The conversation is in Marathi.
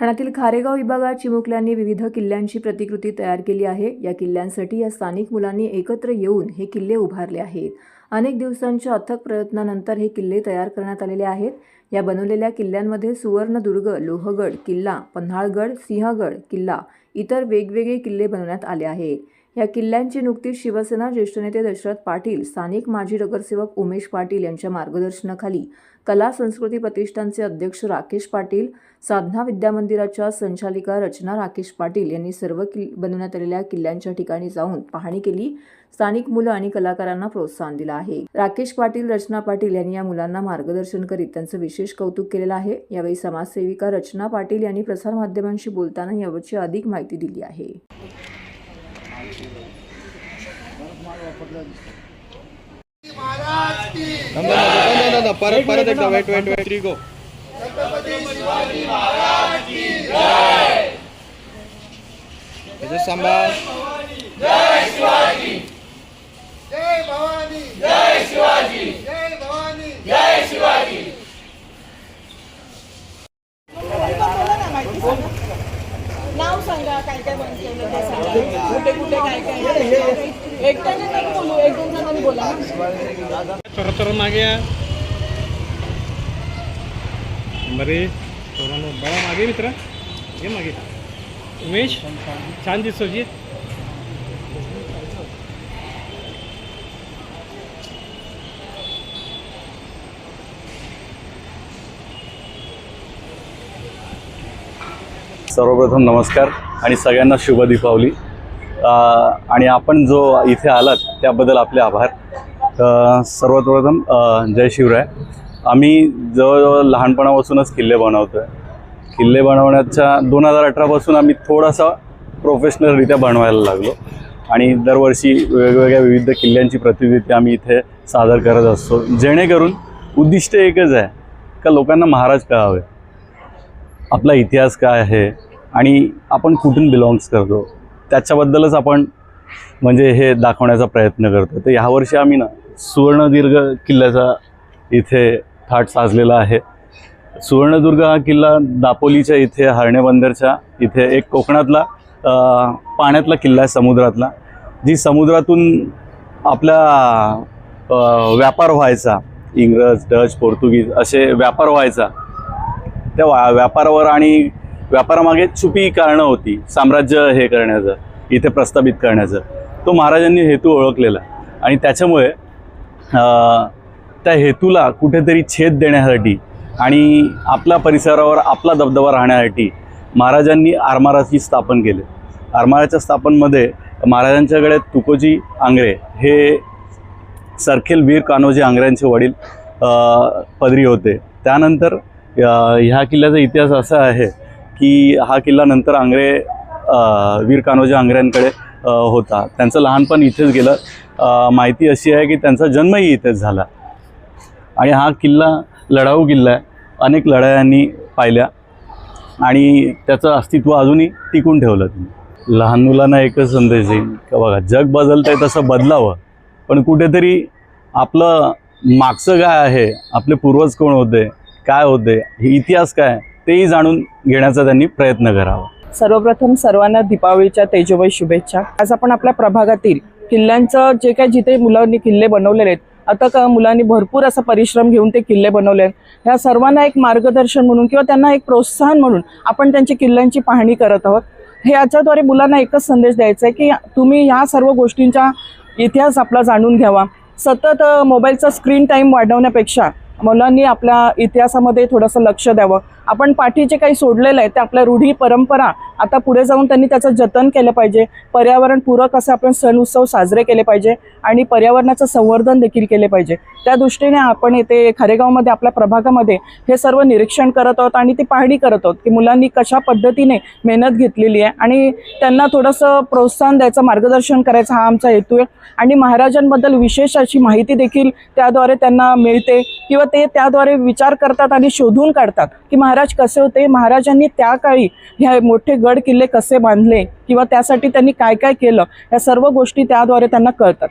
ठाण्यातील खारेगाव विभागात चिमुकल्यांनी विविध किल्ल्यांची प्रतिकृती तयार केली आहे. या किल्ल्यांसाठी या स्थानिक मुलांनी एकत्र येऊन हे किल्ले उभारले आहेत. अनेक दिवसांच्या अथक प्रयत्नानंतर हे किल्ले तयार करण्यात आलेले आहेत. या बनवलेल्या किल्ल्यांमध्ये सुवर्णदुर्ग लोहगड किल्ला पन्हाळगड सिंहगड किल्ला इतर वेगवेगळे किल्ले बनवण्यात आले आहेत. या किल्ल्यांची नुकतीच शिवसेना ज्येष्ठ नेते दशरथ पाटील स्थानिक माजी नगरसेवक उमेश पाटील यांच्या मार्गदर्शनाखाली कला संस्कृती प्रतिष्ठानचे अध्यक्ष राकेश पाटील साधना विद्यामंदिराच्या संचालिका रचना राकेश पाटील यांनी सर्व किल बनवण्यात आलेल्या किल्ल्यांच्या ठिकाणी जाऊन पाहणी केली. स्थानिक मुलं आणि कलाकारांना प्रोत्साहन दिलं आहे. राकेश पाटील रचना पाटील यांनी या मुलांना मार्गदर्शन करीत त्यांचं विशेष कौतुक केलेलं आहे. यावेळी समाजसेविका रचना पाटील यांनी प्रसारमाध्यमांशी बोलताना यावरची अधिक माहिती दिली आहे. महाराज की थांब, परत परत एकदा wait wait wait three go इथे सांभाळ जय! भवानी जय शिवाजी. जय भवानी नाव सांगा काय काय बंद केलं ते सांगा. कुठे कुठे काय काय? एकट्याने नको बोलू एक दोन जणांनी बोला मागे या. बरे. पोरांनो बळा मागे मित्र. ये मागे. उमेश छान दिसतोय सर्वप्रथम नमस्कार आणि सगळ्यांना शुभ दीपावली. आणि आपण जो इथे आलात त्याबद्दल आपले आभार. सर्वप्रथम जय शिवराय. आम्ही जवळजवळ लहानपणापासूनच किल्ले बनवतो आहे किल्ले बनवण्याच्या दोन हजार अठरापासून आम्ही थोडासा प्रोफेशनलरित्या बनवायला लागलो. आणि दरवर्षी वेगवेगळ्या विविध किल्ल्यांची प्रतिनिधित्व आम्ही इथे सादर करत असतो. जेणेकरून उद्दिष्ट एकच आहे का लोकांना महाराज कळावे. आपला इतिहास काय आहे आणि आपण कुठून बिलॉंग्स करतो. त्याच्याबद्दलच आपण म्हणजे हे दाखवण्याचा प्रयत्न करतो तर ह्यावर्षी आम्ही ना सुवर्णदीर्घ किल्ल्याचा इथे थाट साजलेला आहे. सुवर्णदुर्ग हा किल्ला दापोलीच्या इथे हरणे बंदरच्या इथे एक कोकणातला पाण्यातला किल्ला आहे समुद्रातला. जी समुद्रातून आपला व्यापार व्हायचा इंग्रज डच पोर्तुगीज असे व्यापार व्हायचा त्या वा- व्यापारावर आणि व्यापारामागे छुपी कारणं होती साम्राज्य हे करण्याचं इथे प्रस्थापित करण्याचं. तो महाराजांनी हेतू ओळखलेला. आणि त्याच्यामुळे त्या हेतूला कुठेतरी छेद देण्यासाठी आणि आपल्या परिसरावर आपला दबदबा राहण्यासाठी महाराजांनी आरमाराची स्थापन केले. आरमाराच्या स्थापनमध्ये महाराजांच्याकडे तुकोजी आंग्रे हे सरखेल वीर कान्होजी आंग्र्यांचे वडील पदरी होते. त्यानंतर ह्या किल्ल्याचा इतिहास असा आहे की हा किल्ला नंतर आंग्रे वीर कान्होजी आंग्र्यांकडे होता. त्यांचं लहानपण इथेच गेलं. माहिती अशी आहे की त्यांचा जन्मही इथेच झाला. आणि हा किल्ला लढाऊ किल्ला आहे. अनेक लढायांनी पाहिल्या. आणि त्याचं अस्तित्व अजूनही टिकून ठेवलं त्यांनी. लहान मुलांना एकच संदेश देईन का बघा जग बदलतंय तसं बदलावं. पण कुठेतरी आपलं मागचं काय आहे? आपले पूर्वज कोण होते? काय होते? हे इतिहास काय? तेही जाणून घेण्याचा त्यांनी प्रयत्न करावा. सर्वप्रथम सर्वांना दीपावलीच्या तेजोमय शुभेच्छा. आज आपण आपल्या प्रभागातील किल्ल्यांचं जे काय जिथे मुलांनी किल्ले बनवलेले आहेत आता का मुलांनी भरपूर असा परिश्रम घेऊन ते किल्ले बनवले आहेत. ह्या सर्वांना एक मार्गदर्शन म्हणून किंवा त्यांना एक प्रोत्साहन म्हणून आपण त्यांच्या किल्ल्यांची पाहणी करत आहोत. हे याच्याद्वारे मुलांना एकच संदेश द्यायचा आहे की तुम्ही ह्या सर्व गोष्टींचा इतिहास आपला जाणून घ्यावा. सतत मोबाईलचा स्क्रीन टाईम वाढवण्यापेक्षा मुलांनी आपल्या इतिहासामध्ये थोडंसं लक्ष द्यावं. आपण पाठी जे काही सोडलेलं आहे ते आपल्या रूढी परंपरा आता पुढे जाऊन त्यांनी त्याचं जतन केलं पाहिजे. पर्यावरणपूरक असे आपण सण उत्सव साजरे केले पाहिजे आणि पर्यावरणाचं संवर्धन देखील केले पाहिजे. त्या दृष्टीने आपण येथे खारेगावमध्ये आपल्या प्रभागामध्ये हे सर्व निरीक्षण करत आहोत आणि ती पाहणी करत आहोत की मुलांनी कशा पद्धतीने मेहनत घेतलेली आहे आणि त्यांना थोडंसं प्रोत्साहन द्यायचं मार्गदर्शन करायचं हा आमचा हेतू आहे. आणि महाराजांबद्दल विशेष अशी माहिती देखील त्याद्वारे त्यांना मिळते किंवा ते त्याद्वारे विचार करतात आणि शोधून काढतात की महाराज कसे होते? महाराजांनी त्या काळी ह्या मोठे गड किल्ले कसे बांधले? किंवा त्यासाठी त्यांनी काय काय केलं? या सर्व गोष्टी त्याद्वारे त्यांना कळतात.